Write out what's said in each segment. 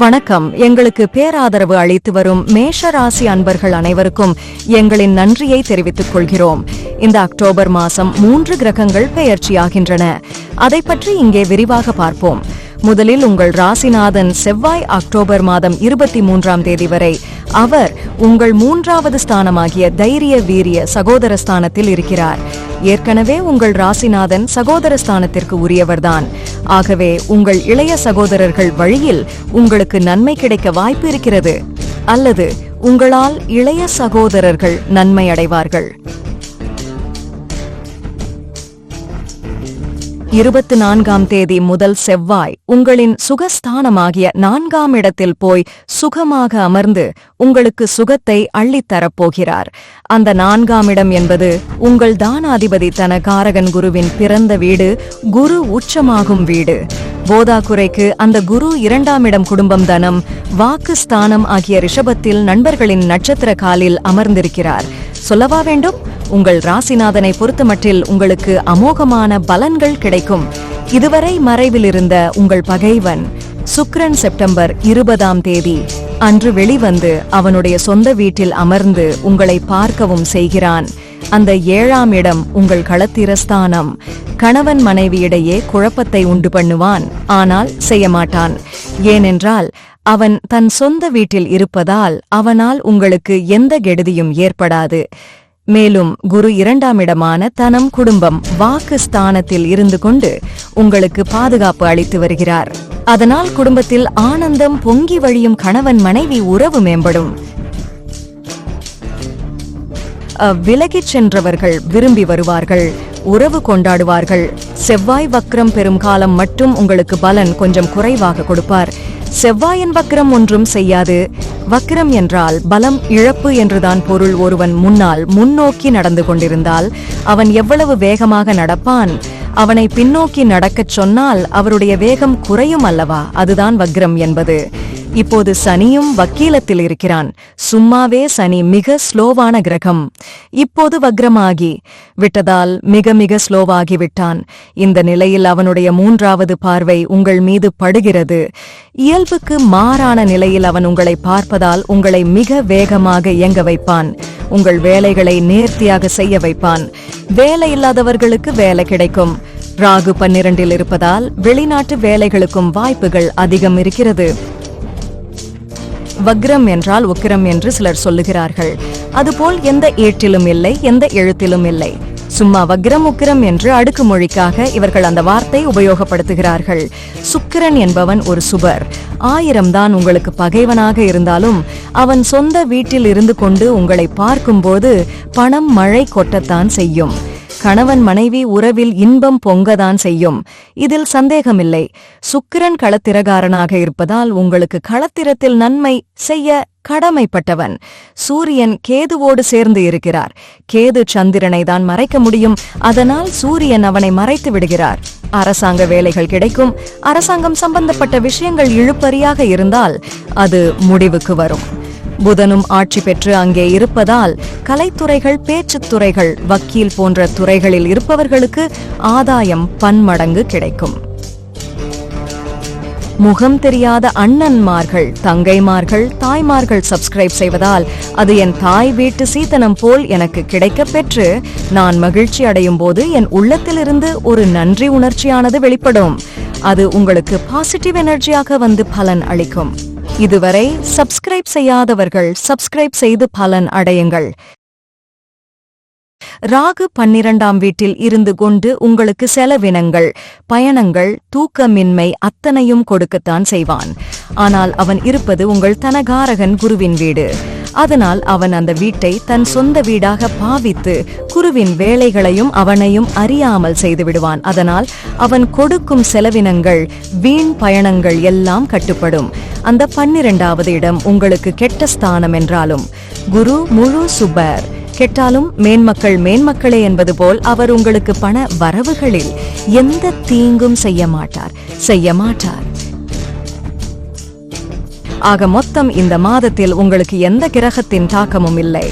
வணக்கம். எங்களுக்கு பேராதரவு அளித்து வரும் மேஷ ராசி அன்பர்கள் அனைவருக்கும் எங்களின் நன்றியை தெரிவித்துக் கொள்கிறோம். இந்த அக்டோபர் மாதம் மூன்று கிரகங்கள் பெயர்ச்சியாகின்றன. அதை பற்றி இங்கே விரிவாக பார்ப்போம். முதலில் உங்கள் ராசிநாதன் செவ்வாய் அக்டோபர் மாதம் இருபத்தி மூன்றாம் தேதி வரை. அவர் உங்கள் மூன்றாவது ஸ்தானமாகிய தைரிய வீரிய சகோதர ஸ்தானத்தில் இருக்கிறார். ஏற்கனவே உங்கள் ராசிநாதன் சகோதர ஸ்தானத்திற்கு உரியவர்தான். ஆகவே உங்கள் இளைய சகோதரர்கள் வழியில் உங்களுக்கு நன்மை கிடைக்க வாய்ப்பு இருக்கிறது. அல்லது உங்களால் இளைய சகோதரர்கள் நன்மை அடைவார்கள். இருபத்தி நான்காம் தேதி முதல் செவ்வாய் உங்களின் சுகஸ்தானமாகிய நான்காம் இடத்தில் போய் சுகமாக அமர்ந்து உங்களுக்கு சுகத்தை அள்ளித்தரப் போகிறார் அந்த நான்காம் இடம் என்பது உங்கள் தானாதிபதி தன காரகன் குருவின் பிறந்த வீடு குரு உச்சமாகும் வீடு. போதாக்குறைக்கு அந்த குரு இரண்டாம் இடம் குடும்பம் தனம் வாக்கு ஸ்தானம் ஆகிய ரிஷபத்தில் நண்பர்களின் நட்சத்திர காலில் அமர்ந்திருக்கிறார். சொல்லவா வேண்டும்? உங்கள் ராசிநாதனை பொறுத்தமட்டில் உங்களுக்கு அமோகமான பலன்கள் கிடைக்கும். இதுவரை மறைவில் இருந்த உங்கள் பகைவன் சுக்ரன் செப்டம்பர் இருபதாம் தேதி. அன்று வெளிவந்து அவனுடைய சொந்த வீட்டில் அமர்ந்து உங்களை பார்க்கவும் செய்கிறான். அந்த ஏழாம் இடம் உங்கள் களத்திரஸ்தானம். கணவன் மனைவியிடையே குழப்பத்தை உண்டு பண்ணுவான் ஆனால் செய்ய மாட்டான் ஏனென்றால் அவன் தன் சொந்த வீட்டில் இருப்பதால் அவனால் உங்களுக்கு எந்த கெடுதியும் ஏற்படாது. மேலும் குரு இரண்டாம் இடமான தனம் குடும்பம் வாக்கு ஸ்தானத்தில் இருந்து கொண்டு உங்களுக்கு பாதுகாப்பு அளித்து வருகிறார். அதனால் குடும்பத்தில் ஆனந்தம் பொங்கி வழியும் கணவன் மனைவி உறவு மேம்படும். அஹ், விலகிச் சென்றவர்கள் விரும்பி வருவார்கள் உறவு கொண்டாடுவார்கள். செவ்வாய் வக்ரம் பெறும் காலம் மட்டும் உங்களுக்கு பலன் கொஞ்சம் குறைவாக கொடுப்பார். செவ்வாயின் வக்ரம் ஒன்றும் செய்யாது. வக்ரம் என்றால் பலம் இழப்பு என்றுதான் பொருள். ஒருவன் முன்னால் முன்னோக்கி நடந்து கொண்டிருந்தால் அவன் எவ்வளவு வேகமாக நடப்பான்? அவனை பின்னோக்கி நடக்கச் சொன்னால் அவருடைய வேகம் குறையும் அல்லவா? அதுதான் வக்ரம் என்பது. இப்போது சனியும் வக்கீலத்தில் இருக்கிறான். சும்மாவே சனி மிக ஸ்லோவான கிரகம். இப்போது வக்ரமாகி. விட்டதால் மிக மிக ஸ்லோவாகி விட்டான். இந்த நிலையில் அவனுடைய மூன்றாவது பார்வை உங்கள் மீது படுகிறது. இயல்புக்கு மாறான நிலையில் அவன் உங்களை பார்ப்பதால் உங்களை மிக வேகமாக இயங்க வைப்பான். உங்கள் வேலைகளை நேர்த்தியாக செய்ய வைப்பான். வேலை இல்லாதவர்களுக்கு வேலை கிடைக்கும். ராகு பன்னிரண்டில் இருப்பதால் வெளிநாட்டு வேலைகளுக்கும் வாய்ப்புகள் அதிகம் இருக்கிறது. வக்ரம் என்றால் உக்கிரம் என்று சிலர் சொல்லுகிறார்கள். அதுபோல் எந்த ஏட்டிலும் இல்லை எந்த எழுத்திலும் இல்லை. சும்மா வக்ரம் உக்கிரம் என்று அடுக்கு மொழிக்காக இவர்கள் அந்த வார்த்தை உபயோகப்படுத்துகிறார்கள். சுக்கிரன் என்பவன் ஒரு சுபர். ஆயிரம்தான் உங்களுக்கு பகைவனாக இருந்தாலும் அவன் சொந்த வீட்டில் இருந்து கொண்டு உங்களை பார்க்கும்போது பணம் மழை கொட்டத்தான் செய்யும். கணவன் மனைவி உறவில் இன்பம் பொங்கதான் செய்யும். இதில் சந்தேகமில்லை. சுக்கிரன் களத்திரகாரனாக இருப்பதால் உங்களுக்கு களத்திரத்தில் நன்மை செய்ய கடமைப்பட்டவன். சூரியன் கேதுவோடு சேர்ந்து இருக்கிறார். கேது சந்திரனை தான் மறைக்க முடியும். அதனால் சூரியன் அவனை மறைத்து விடுகிறார். அரசாங்க வேலைகள் கிடைக்கும். அரசாங்கம் சம்பந்தப்பட்ட விஷயங்கள் இழுப்பறியாக இருந்தால் அது முடிவுக்கு வரும். புதனும் ஆட்சி பெற்று அங்கே இருப்பதால் கலைத்துறைகள் பேச்சுத் துறைகள் வக்கீல் போன்ற துறைகளில் இருப்பவர்களுக்கு ஆதாயம் பன்மடங்கு கிடைக்கும். முகம் தெரியாத அண்ணன்மார்கள் தங்கைமார்கள் தாய்மார்கள் சப்ஸ்கிரைப் செய்வதால் அது என் தாய் வீட்டு சீதனம் போல் எனக்கு கிடைக்கப் பெற்று நான் மகிழ்ச்சி அடையும் போது என் உள்ளத்திலிருந்து ஒரு நன்றி உணர்ச்சியானது வெளிப்படும். அது உங்களுக்கு பாசிட்டிவ் எனர்ஜியாக வந்து பலன் அளிக்கும். இதுவரை சப்ஸ்கிரைப் செய்யாதவர்கள் சப்ஸ்கிரைப் செய்து பலன் அடையுங்கள். ராகு பன்னிரண்டாம் வீட்டில் இருந்து கொண்டு உங்களுக்கு செலவினங்கள் பயணங்கள் தூக்கமின்மை அத்தனையும் கொடுக்கத்தான் செய்வான். ஆனால் அவன் இருப்பது உங்கள் தனகாரகன் குருவின் வீடு. அதனால் அவன் அந்த வீட்டை தன் சொந்த வீடாக பாவித்து குருவின் வேலைகளையும் அவனையும் அறியாமல் செய்து விடுவான் அதனால் அவன் கொடுக்கும் செலவினங்கள் வீண் பயணங்கள் எல்லாம் கட்டுப்படும். அந்த பன்னிரெண்டாவது இடம் உங்களுக்கு கெட்ட ஸ்தானம் என்றாலும் குரு முழு சுபர். கெட்டாலும் மேன்மக்கள் மேன்மக்களே என்பது போல் அவர் உங்களுக்கு பண வரவுகளில் எந்த தீங்கும் செய்ய மாட்டார். செய்ய மாட்டார். ஆக மொத்தம் இந்த மாதத்தில் உங்களுக்கு எந்த கிரகத்தின் தாக்கமும் இல்லை.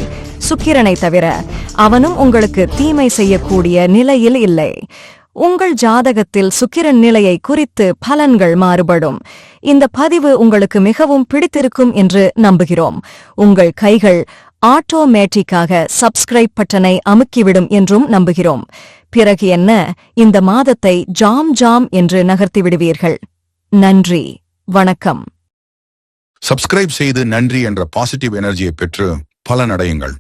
சுக்கிரனை தவிர அவனும் உங்களுக்கு தீமை செய்யக்கூடிய நிலையில் இல்லை. உங்கள் ஜாதகத்தில் சுக்கிரன் நிலையை குறித்து பலன்கள் மாறுபடும். இந்த பதிவு உங்களுக்கு மிகவும் பிடித்திருக்கும் என்று நம்புகிறோம். உங்கள் கைகள் ஆட்டோமேட்டிக்காக சப்ஸ்கிரைப் பட்டனை அமுக்கிவிடும் என்றும் நம்புகிறோம். பிறகு என்ன? இந்த மாதத்தை ஜாம் ஜாம் என்று நகர்த்தி விடுவீர்கள். நன்றி. வணக்கம். சப்ஸ்கிரைப் செய்து நன்றி என்ற பாசிட்டிவ் எனர்ஜியை பெற்று பலனடையுங்கள்.